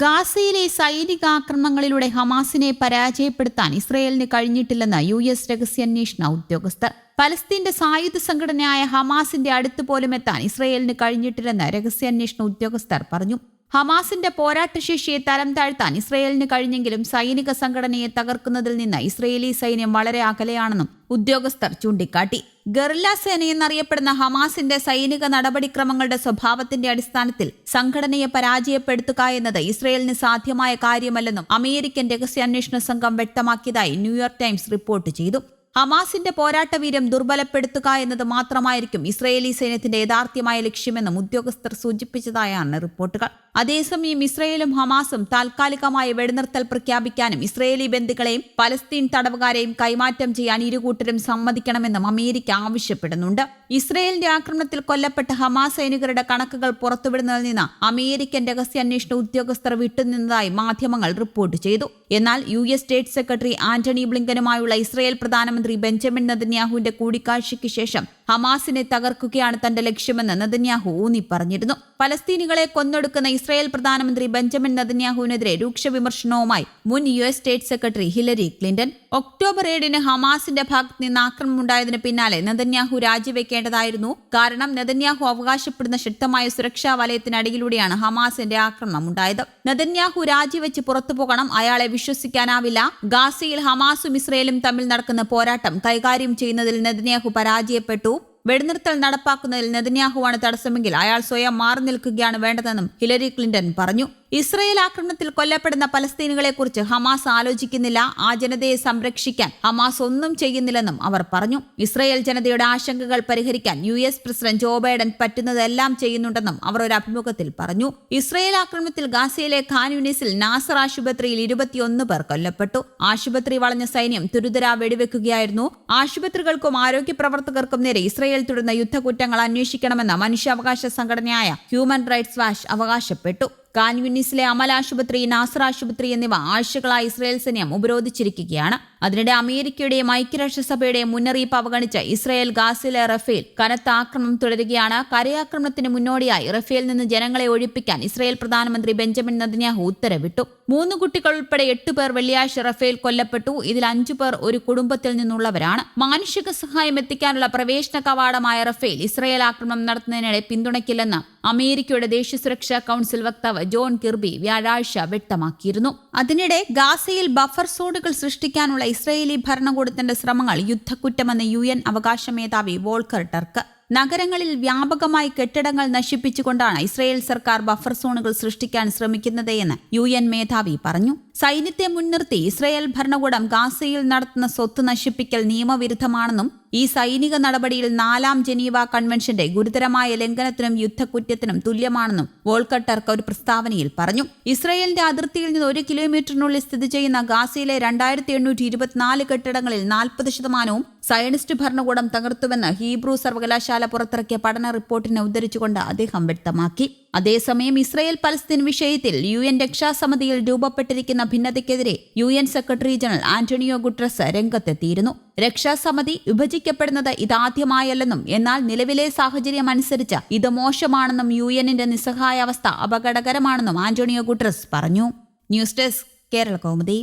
ഗാസയിലെ സൈനികാക്രമണങ്ങളിലൂടെ ഹമാസിനെ പരാജയപ്പെടുത്താൻ ഇസ്രയേലിന് കഴിഞ്ഞിട്ടില്ലെന്ന് യു എസ് രഹസ്യാന്വേഷണ ഉദ്യോഗസ്ഥർ. പലസ്തീന്റെ സായുധ സംഘടനയായ ഹമാസിന്റെ അടുത്ത് പോലും എത്താൻ ഇസ്രയേലിന് കഴിഞ്ഞിട്ടില്ലെന്ന് രഹസ്യാന്വേഷണ ഉദ്യോഗസ്ഥർ പറഞ്ഞു. ഹമാസിന്റെ പോരാട്ടശേഷിയെ തരം താഴ്ത്താൻ ഇസ്രയേലിന് കഴിഞ്ഞെങ്കിലും സൈനിക സംഘടനയെ തകർക്കുന്നതിൽ നിന്ന് ഇസ്രയേലി സൈന്യം വളരെ അകലെയാണെന്നും ഉദ്യോഗസ്ഥർ ചൂണ്ടിക്കാട്ടി. ഗറില്ല സേനയെന്നറിയപ്പെടുന്ന ഹമാസിന്റെ സൈനിക നടപടിക്രമങ്ങളുടെ സ്വഭാവത്തിന്റെ അടിസ്ഥാനത്തിൽ സംഘടനയെ പരാജയപ്പെടുത്തുക എന്നത് ഇസ്രയേലിന് സാധ്യമായ കാര്യമല്ലെന്നും അമേരിക്കൻ രഹസ്യാന്വേഷണ സംഘം വ്യക്തമാക്കിയതായി ന്യൂയോർക്ക് ടൈംസ് റിപ്പോർട്ട് ചെയ്തു. ഹമാസിന്റെ പോരാട്ടവീര്യം ദുർബലപ്പെടുത്തുക എന്നത് മാത്രമായിരിക്കും ഇസ്രയേലി സൈന്യത്തിന്റെ യഥാർത്ഥമായ ലക്ഷ്യമെന്നും ഉദ്യോഗസ്ഥർ സൂചിപ്പിച്ചതായാണ് റിപ്പോർട്ടുകൾ. അതേസമയം ഇസ്രയേലും ഹമാസും താൽക്കാലികമായ വെടിനിർത്തൽ പ്രഖ്യാപിക്കാനും ഇസ്രയേലി ബന്ധുക്കളെയും പലസ്തീൻ തടവുകാരെയും കൈമാറ്റം ചെയ്യാൻ ഇരുകൂട്ടരും സമ്മതിക്കണമെന്നും അമേരിക്ക ആവശ്യപ്പെടുന്നുണ്ട്. ഇസ്രയേലിന്റെ ആക്രമണത്തിൽ കൊല്ലപ്പെട്ട ഹമാസ് സൈനികരുടെ കണക്കുകൾ പുറത്തുവിടുന്നതിൽ നിന്ന് അമേരിക്കൻ രഹസ്യാന്വേഷണ ഉദ്യോഗസ്ഥർ വിട്ടുനിന്നതായി മാധ്യമങ്ങൾ റിപ്പോർട്ട് ചെയ്തു. എന്നാൽ U S state secretary Antony ബ്ലിങ്കനുമായുള്ള Israel പ്രധാനമന്ത്രി ബെഞ്ചമിൻ നെതന്യാഹുവിന്റെ കൂടിക്കാഴ്ചയ്ക്ക് ശേഷം ഹമാസിനെ തകർക്കുകയാണ് തന്റെ ലക്ഷ്യമെന്ന് നദന്യാഹു ഊന്നി പറഞ്ഞിരുന്നു പലസ്തീനികളെ കൊന്നൊടുക്കുന്ന ഇസ്രായേൽ പ്രധാനമന്ത്രി ബെഞ്ചമിൻ നദന്യാഹുവിനെതിരെ രൂക്ഷ വിമർശനവുമായി മുൻ U S state secretary Hillary Clinton. October ഏഴിന് ഹമാസിന്റെ ഭാഗത്ത് നിന്ന് ആക്രമണം ഉണ്ടായതിന് പിന്നാലെ നദന്യാഹു രാജിവെക്കേണ്ടതായിരുന്നു. കാരണം നദന്യാഹു അവകാശപ്പെടുന്ന ശക്തമായ സുരക്ഷാ വലയത്തിനടിയിലൂടെയാണ് ഹമാസിന്റെ ആക്രമണം ഉണ്ടായത്. നദന്യാഹു രാജിവെച്ച് പുറത്തു പോകണം അയാളെ വിശ്വസിക്കാനാവില്ല. ഗാസയിൽ ഹമാസും ഇസ്രയേലും തമ്മിൽ നടക്കുന്ന പോരാട്ടം കൈകാര്യം ചെയ്യുന്നതിൽ നദന്യാഹു പരാജയപ്പെട്ടു. വെടിനിർത്തൽ നടപ്പാക്കുന്നതിൽ നെതന്യാഹുവാണ് തടസ്സമെങ്കിൽ അയാൾ സ്വയം മാറി നിൽക്കുകയാണ് വേണ്ടതെന്നും ഹിലരി ക്ലിന്റൺ പറഞ്ഞു. ഇസ്രയേൽ ആക്രമണത്തിൽ കൊല്ലപ്പെടുന്ന പലസ്തീനുകളെക്കുറിച്ച് ഹമാസ് ആലോചിക്കുന്നില്ല. ആ ജനതയെ സംരക്ഷിക്കാൻ ഹമാസ് ഒന്നും ചെയ്യുന്നില്ലെന്നും അവർ പറഞ്ഞു. ഇസ്രയേൽ ജനതയുടെ ആശങ്കകൾ പരിഹരിക്കാൻ U S president Joe Biden പറ്റുന്നതെല്ലാം ചെയ്യുന്നുണ്ടെന്നും അവർ ഒരു അഭിമുഖത്തിൽ പറഞ്ഞു. ഇസ്രയേൽ ആക്രമണത്തിൽ ഗാസയിലെ ഖാൻ യൂണിസിൽ നാസർ ആശുപത്രിയിൽ ഇരുപത്തിയൊന്ന് പേർ കൊല്ലപ്പെട്ടു. ആശുപത്രി വളഞ്ഞ സൈന്യം തുരുതര വെടിവെക്കുകയായിരുന്നു. ആശുപത്രികൾക്കും ആരോഗ്യ പ്രവർത്തകർക്കും നേരെ ഇസ്രയേൽ തുടർന്ന യുദ്ധക്കുറ്റങ്ങൾ അന്വേഷിക്കണമെന്ന് മനുഷ്യാവകാശ സംഘടനയായ ഹ്യൂമൻ റൈറ്റ്സ് വാച്ച് അവകാശപ്പെട്ടു. കാൻ യൂണിസിലെ അമൽ ആശുപത്രി നാസർ ആശുപത്രി എന്നിവ ആഴ്ചകളായി ഇസ്രായേൽ സൈന്യം ഉപരോധിച്ചിരിക്കുകയാണ്. അതിനിടെ അമേരിക്കയുടെയും ഐക്യരാഷ്ട്രസഭയുടെയും മുന്നറിയിപ്പ് അവഗണിച്ച് ഇസ്രായേൽ ഗാസിലെ റഫേൽ കനത്ത ആക്രമണം തുടരുകയാണ്. കരയാക്രമണത്തിന് മുന്നോടിയായി റഫേൽ നിന്ന് ജനങ്ങളെ ഒഴിപ്പിക്കാൻ ഇസ്രായേൽ പ്രധാനമന്ത്രി ബെഞ്ചമിൻ നദിനാഹു ഉത്തരവിട്ടു. മൂന്ന് കുട്ടികൾ ഉൾപ്പെടെ എട്ട് പേർ വെള്ളിയാഴ്ച റഫേൽ കൊല്ലപ്പെട്ടു. ഇതിൽ അഞ്ചു പേർ ഒരു കുടുംബത്തിൽ നിന്നുള്ളവരാണ്. മാനുഷിക സഹായം എത്തിക്കാനുള്ള പ്രവേശന കവാടമായ റഫേൽ ഇസ്രായേൽ ആക്രമണം നടത്തുന്നതിനിടെ പിന്തുണയ്ക്കില്ലെന്ന് അമേരിക്കയുടെ ദേശീയ സുരക്ഷാ കൗൺസിൽ വക്താവ് ജോൺ കിർബി വ്യാഴാഴ്ച വ്യക്തമാക്കിയിരുന്നു. അതിനിടെ ഗാസയിൽ ബഫർ സോണുകൾ സൃഷ്ടിക്കാനുള്ള ഇസ്രയേലി ഭരണകൂടത്തിന്റെ ശ്രമങ്ങൾ യുദ്ധക്കുറ്റമെന്ന് യു എൻ അവകാശ മേധാവി വോൾക്കർ ടർക്ക് നഗരങ്ങളിൽ വ്യാപകമായി കെട്ടിടങ്ങൾ നശിപ്പിച്ചുകൊണ്ടാണ് ഇസ്രയേൽ സർക്കാർ ബഫർ സോണുകൾ സൃഷ്ടിക്കാൻ ശ്രമിക്കുന്നതെന്ന് യു എൻ മേധാവി പറഞ്ഞു. സൈന്യത്തെ മുൻനിർത്തി ഇസ്രയേൽ ഭരണകൂടം ഗാസയിൽ നടത്തുന്ന സ്വത്ത് നശിപ്പിക്കൽ നിയമവിരുദ്ധമാണെന്നും ഈ സൈനിക നടപടിയിൽ നാലാം ജനീവ കൺവെൻഷന്റെ ഗുരുതരമായ ലംഘനത്തിനും യുദ്ധക്കുറ്റത്തിനും തുല്യമാണെന്നും വോൾക്കട്ടർക്ക് ഒരു പ്രസ്താവനയിൽ പറഞ്ഞു. ഇസ്രയേലിന്റെ അതിർത്തിയിൽ നിന്ന് ഒരു കിലോമീറ്ററിനുള്ളിൽ സ്ഥിതി ചെയ്യുന്ന ഗാസയിലെ രണ്ടായിരത്തി എണ്ണൂറ്റി ഇരുപത്തിനാല് കെട്ടിടങ്ങളിൽ നാൽപ്പത് ശതമാനവും സയനിസ്റ്റ് ഭരണകൂടം തകർത്തുവെന്ന് ഹീബ്രു സർവകലാശാല പുറത്തിറക്കിയ പഠന റിപ്പോർട്ടിനെ ഉദ്ധരിച്ചുകൊണ്ട് അദ്ദേഹം വ്യക്തമാക്കി. അതേസമയം ഇസ്രയേൽ പലസ്തീൻ വിഷയത്തിൽ യു എൻ രക്ഷാസമിതിയിൽ രൂപപ്പെട്ടിരിക്കുന്ന ഭിന്നതയ്ക്കെതിരെ U N secretary general Antonio Guterres രംഗത്തെത്തിയിരുന്നു. രക്ഷാസമിതി വിഭജിക്കപ്പെടുന്നത് ഇതാദ്യമായല്ലെന്നും എന്നാൽ നിലവിലെ സാഹചര്യം അനുസരിച്ച് ഇത് മോശമാണെന്നും യു എന്നിന്റെ നിസ്സഹായാവസ്ഥ അപകടകരമാണെന്നും ആന്റണിയോ ഗുട്രസ് പറഞ്ഞു. News desk Kerala Kaumudi.